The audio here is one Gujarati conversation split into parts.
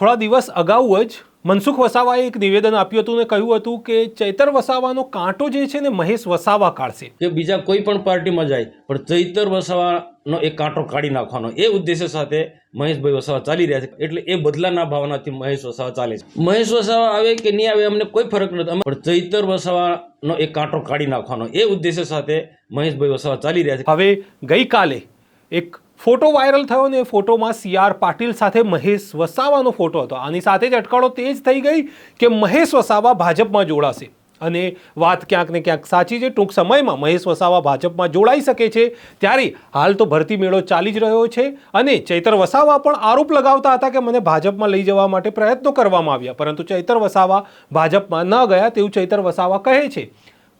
થોડા દિવસ અગાઉ જ મનસુખ વસાવાએ એક નિવેદન આપ્યું હતું ને કહ્યું હતું કે ચૈતર વસાવાનો કાંટો જે છે ને મહેશ વસાવા કાઢશે. કે બીજા કોઈ પણ પાર્ટીમાં જાય પણ ચૈતર વસાવાનો એક કાંટો કાઢી નાખવાનો. એ ઉદ્દેશ્ય સાથે મહેશભાઈ વસાવા ચાલી રહ્યા છે એટલે એ બદલાના ભાવનાથી મહેશ વસાવા ચાલે છે. મહેશ વસાવા આવે કે નહીં આવે અમને કોઈ ફરક નથી. અમે પણ ચૈતર વસાવાનો એક કાંટો કાઢી નાખવાનો. એ ઉદ્દેશ્ય સાથે મહેશભાઈ વસાવા ચાલી રહ્યા છે. હવે ગઈકાલે એક ફોટો વાયરલ થયો ને ફોટોમાં સી આર પાટીલ સાથે મહેશ વસાવાનો ફોટો હતો. આની સાથે જ અટકળો તે જ થઈ ગઈ કે મહેશ વસાવા ભાજપમાં જોડાશે. અને વાત ક્યાંક ને ક્યાંક સાચી છે, ટૂંક સમયમાં મહેશ વસાવા ભાજપમાં જોડાઈ શકે છે. ત્યારે હાલ તો ભરતી મેળો ચાલી જ રહ્યો છે અને ચૈતર વસાવા પણ આરોપ લગાવતા હતા કે મને ભાજપમાં લઈ જવા માટે પ્રયત્નો કરવામાં આવ્યા. પરંતુ ચૈતર વસાવા ભાજપમાં ન ગયા તેવું ચૈતર વસાવા કહે છે.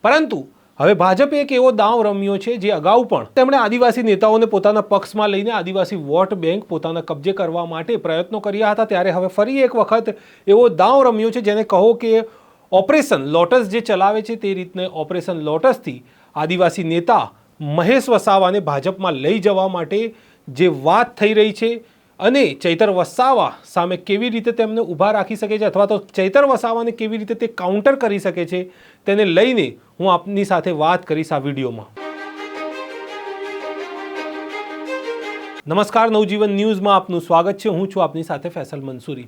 પરંતુ હવે ભાજપે એક એવો દાવ રમ્યો છે જે અગાઉ પણ તેમણે આદિવાસી નેતાઓને પોતાના પક્ષમાં લઈને આદિવાસી વોટ બેંક પોતાના કબજે કરવા માટે પ્રયત્નો કર્યા હતા. ત્યારે હવે ફરી એક વખત એવો દાવ રમ્યો છે જેને કહો કે ઓપરેશન લોટસ જે ચલાવે છે તે રીતને ઓપરેશન લોટસથી આદિવાસી નેતા મહેશ વસાવાને ભાજપમાં લઈ જવા માટે જે વાત થઈ રહી છે અને ચૈતર વસાવા સામે કેવી રીતે તેમને ઊભા રાખી શકે છે અથવા તો ચૈતર વસાવાને કેવી રીતે તે કાઉન્ટર કરી શકે છે, તેને લઈને હું આપની સાથે વાત કરીશ આ વિડીયોમાં. નમસ્કાર, નવજીવન ન્યૂઝમાં આપનું સ્વાગત છે. હું છું આપની સાથે ફેસલ મંસૂરી.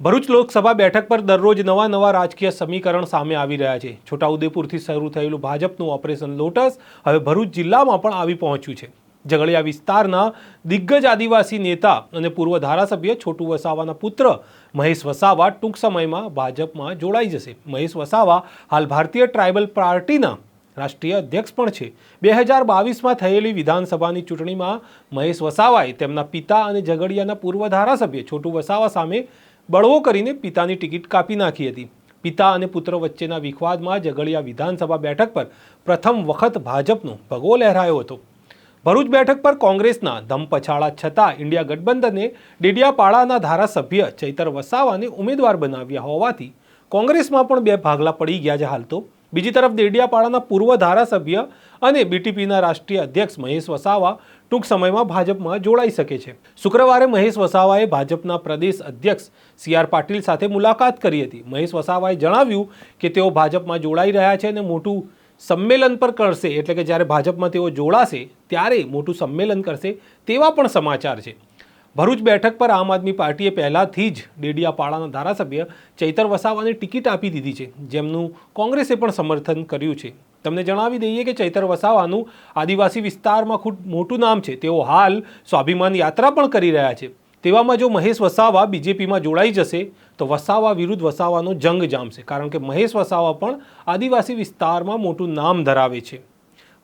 ભરૂચ લોકસભા બેઠક પર દરરોજ નવા નવા રાજકીય સમીકરણ સામે આવી રહ્યા છે. છોટાઉદેપુરથી શરૂ થયેલું ભાજપનું ઓપરેશન લોટસ હવે ભરૂચ જિલ્લામાં પણ આવી પહોંચ્યું છે. ઝઘડિયા વિસ્તારના દિગ્ગજ આદિવાસી નેતા અને પૂર્વ ધારાસભ્ય છોટુ વસાવાના પુત્ર મહેશ વસાવા ટૂંક સમયમાં ભાજપમાં જોડાઈ જશે. મહેશ વસાવા હાલ ભારતીય ટ્રાઇબલ પાર્ટીના રાષ્ટ્રીય અધ્યક્ષ પણ છે. બે હજાર બાવીસમાં થયેલી વિધાનસભાની ચૂંટણીમાં મહેશ વસાવાએ તેમના પિતા અને ઝઘડિયાના પૂર્વ ધારાસભ્ય છોટુ વસાવા સામે બળવો કરીને પિતાની ટિકિટ કાપી નાખી હતી. પિતા અને પુત્ર વચ્ચેના વિખવાદમાં ઝઘડિયા વિધાનસભા બેઠક પર પ્રથમ વખત ભાજપનો ભગવો લહેરાયો હતો. ભરૂચ બેઠક પર કોંગ્રેસના ધમપછાડા છતાં ઇન્ડિયા ગઠબંધને ડેડિયાપાડાના ધારાસભ્ય ચૈતર વસાવાને ઉમેદવાર બનાવ્યા હોવાથી કોંગ્રેસમાં પણ બે ભાગલા પડી ગયા છે હાલ તો. બીજી તરફ ડેડિયાપાડાના પૂર્વ ધારાસભ્ય અને બીટીપીના રાષ્ટ્રીય અધ્યક્ષ મહેશ વસાવા ટૂંક સમયમાં ભાજપમાં જોડાઈ શકે છે. શુક્રવારે મહેશ વસાવાએ ભાજપના પ્રદેશ અધ્યક્ષ સી આર પાટીલ સાથે મુલાકાત કરી હતી. મહેશ વસાવાએ જણાવ્યું કે તેઓ ભાજપમાં જોડાઈ રહ્યા છે અને મોટું સંમેલન પર કરશે, એટલે કે જ્યારે ભાજપમાં તેઓ જોડાશે, ત્યારે મોટું સંમેલન કરશે તેવા પણ સમાચાર છે. ભરૂચ બેઠક પર આમ આદમી પાર્ટીએ પહેલાંથી જ ડેડિયાપાડાના ધારાસભ્ય ચૈતર વસાવાને ટિકિટ આપી દીધી છે, જેમનું કોંગ્રેસે પણ સમર્થન કર્યું છે. તમને જણાવી દઈએ કે ચૈતર વસાવાનું આદિવાસી વિસ્તારમાં ખૂબ મોટું નામ છે. તેઓ હાલ સ્વાભિમાન યાત્રા પણ કરી રહ્યા છે. તેવામાં જો મહેશ વસાવા બીજેપીમાં જોડાઈ જશે, તો વસાવા વિરુદ્ધ વસાવાનો જંગ જામશે. કારણ કે મહેશ વસાવા પણ આદિવાસી વિસ્તારમાં મોટું નામ ધરાવે છે.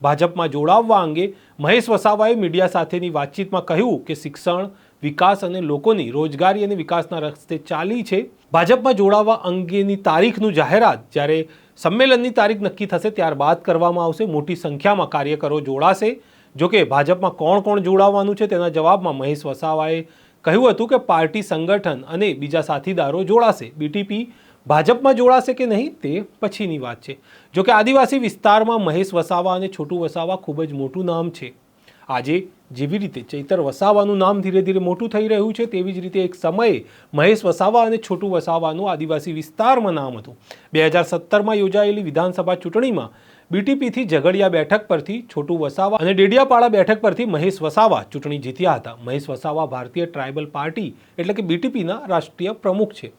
ભાજપમાં જોડાવવા અંગે મહેશ વસાવાએ મીડિયા સાથેની વાતચીતમાં કહ્યું કે શિક્ષણ, વિકાસ અને લોકોની રોજગારી અને વિકાસના રસ્તે ચાલી છે. ભાજપમાં જોડાવા અંગેની તારીખનું જાહેરાત જ્યારે સંમેલનની તારીખ નક્કી થશે ત્યારબાદ કરવામાં આવશે. મોટી સંખ્યામાં કાર્યકરો જોડાશે. જોકે ભાજપમાં કોણ કોણ જોડાવાનું છે તેના જવાબમાં મહેશ વસાવાએ કહ્યું હતું કે પાર્ટી સંગઠન અને બીજા સાથીદારો જોડાશે. બીટીપી ભાજપમાં જોડાશે કે નહીં તે પછીની વાત છે. જોકે આદિવાસી વિસ્તારમાં મહેશ વસાવા અને છોટુ વસાવા ખૂબ જ મોટું નામ છે. આજે જેવી રીતે ચૈતર વસાવાનું નામ ધીરે ધીરે મોટું થઈ રહ્યું છે, તેવી જ રીતે એક સમયે મહેશ વસાવા અને છોટું વસાવાનું આદિવાસી વિસ્તારમાં નામ હતું. બે હજાર સત્તરમાં યોજાયેલી વિધાનસભા ચૂંટણીમાં બીટીપીથી ઝઘડિયા બેઠક પરથી છોટું વસાવા અને ડેડિયાપાડા બેઠક પરથી મહેશ વસાવા ચૂંટણી જીત્યા હતા. મહેશ વસાવા ભારતીય ટ્રાઇબલ પાર્ટી એટલે કે બીટીપીના રાષ્ટ્રીય પ્રમુખ છે.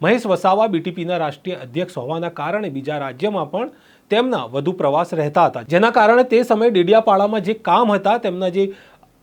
મહેશ વસાવા બીટીપીના રાષ્ટ્રીય અધ્યક્ષ હોવાના કારણે બીજા રાજ્યમાં પણ તેમના વધુ પ્રવાસ રહેતા હતા. જેના કારણે તે સમયે ડેડિયાપાડામાં જે કામ હતા, તેમના જે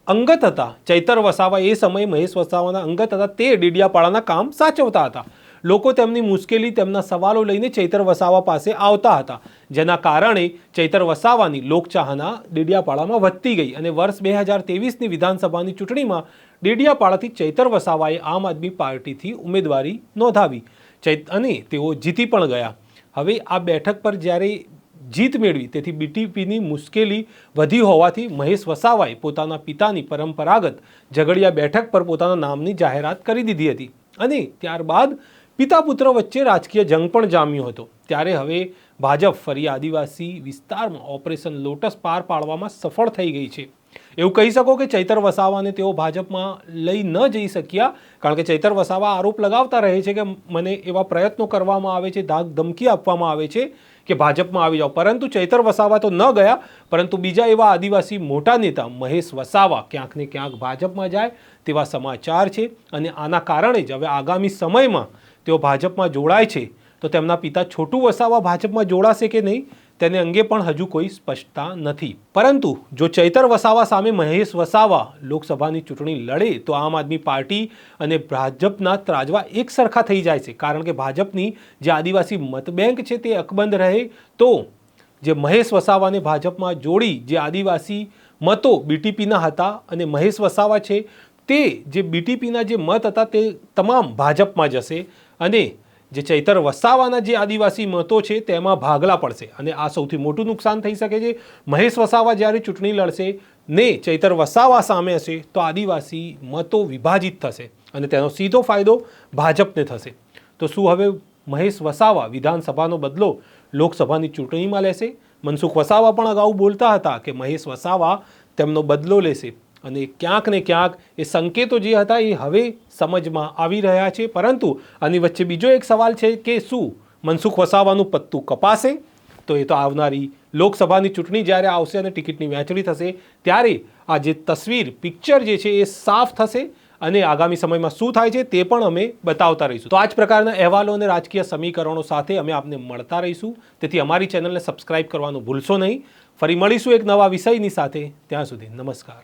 અંગત હતા, ચૈતર વસાવા, એ સમયે મહેશ વસાવાના અંગત હતા, તે ડેડિયાપાડાના કામ સાચવતા હતા. લોકો તેમની મુશ્કેલી, તેમના સવાલો લઈને ચૈતર વસાવા પાસે આવતા હતા, જેના કારણે ચૈતર વસાવાની લોકચાહના ડેડિયાપાડામાં વધતી ગઈ અને વર્ષ બે હજાર તેવીસની વિધાનસભાની ચૂંટણીમાં ડેડિયાપાડાથી ચૈતર વસાવાએ આમ આદમી પાર્ટીથી ઉમેદવારી નોંધાવી. ચૈત અને તેઓ જીતી પણ ગયા. હવે આ બેઠક પર જ્યારે જીત મેળવી. તેથી બીટીપીની મુશ્કેલી વધી હોવાથી મહેશ વસાવાએ પોતાના પિતાની પરંપરાગત ઝઘડિયા બેઠક પર પોતાના નામની જાહેરાત કરી દીધી હતી અને ત્યારબાદ પિતા પુત્ર વચ્ચે રાજકીય જંગ પણ જામ્યો હતો. ત્યારે હવે ભાજપ ફરી આદિવાસી વિસ્તારમાં ઓપરેશન લોટસ પાર પાડવામાં સફળ થઈ ગઈ છે. એવું કહી શકો કે ચૈતર વસાવાને તેઓ ભાજપમાં લઈ ન જઈ શક્યા, કારણ કે ચૈતર વસાવા આરોપ લગાવતા રહે છે કે મને એવા પ્રયત્નો કરવામાં આવે છે ધાક ધમકી આપવામાં આવે છે કે ભાજપમાં આવી જાઓ. પરંતુ ચૈતર વસાવા તો ન ગયા, પરંતુ બીજા એવા આદિવાસી મોટા નેતા મહેશ વસાવા ક્યાંક ને ક્યાંક ભાજપમાં જાય તેવા સમાચાર છે અને આના કારણે જ હવે આગામી સમયમાં તેઓ ભાજપમાં જોડાય છે. તો તેમના પિતા છોટુ વસાવા ભાજપમાં જોડાશે કે નહીં? તેને અંગે પણ હજુ કોઈ સ્પષ્ટતા નથી. પરંતુ જો ચૈતર વસાવા સામે મહેશ વસાવા લોકસભાની ચૂંટણી લડે, તો આમ આદમી પાર્ટી અને ભાજપના ત્રાજવા એક સરખા થઈ જાય છે. કારણ કે ભાજપની જે આદિવાસી મતબેંક છે તે અકબંધ રહે, તો જે મહેશ વસાવાને ભાજપમાં જોડી જે આદિવાસી મતો બીટીપીના હતા અને મહેશ વસાવા છે તે જે બીટીપીના જે મત હતા તે તમામ ભાજપમાં જશે અને જે ચૈતર વસાવાના જે આદિવાસી મતો છે તેમાં ભાગલા પડશે અને આ સૌથી મોટું નુકસાન થઈ શકે છે. મહેશ વસાવા જ્યારે ચૂંટણી લડશે ને ચૈતર વસાવા સામે હશે તો આદિવાસી મતો વિભાજિત થશે અને તેનો સીધો ફાયદો ભાજપને થશે. તો શું હવે મહેશ વસાવા વિધાનસભાનો બદલો લોકસભાની ચૂંટણીમાં લેશે? મનસુખ વસાવા પણ અગાઉ બોલતા હતા કે મહેશ વસાવા તેમનો બદલો લેશે. અને ક્યાંક ને ક્યાંક એ સંકેતો જે હતા એ હવે સમજમાં આવી રહ્યા છે. પરંતુ આની વચ્ચે બીજો એક સવાલ છે કે શું મનસુખ વસાવાનું પત્તું કપાશે? તો એ તો આવનારી લોકસભાની ચૂંટણી જ્યારે આવશે અને ટિકિટની વહેંચણી થશે, ત્યારે આ જે તસવીર, પિક્ચર જે છે એ સાફ થશે અને આગામી સમયમાં શું થાય છે તે પણ અમે બતાવતા રહીશું. તો આ જ પ્રકારના અહેવાલો અને રાજકીય સમીકરણો સાથે અમે આપને મળતા રહીશું. તેથી અમારી ચેનલને સબસ્ક્રાઇબ કરવાનું ભૂલશો નહીં. ફરી મળીશું એક નવા વિષયની સાથે. ત્યાં સુધી નમસ્કાર.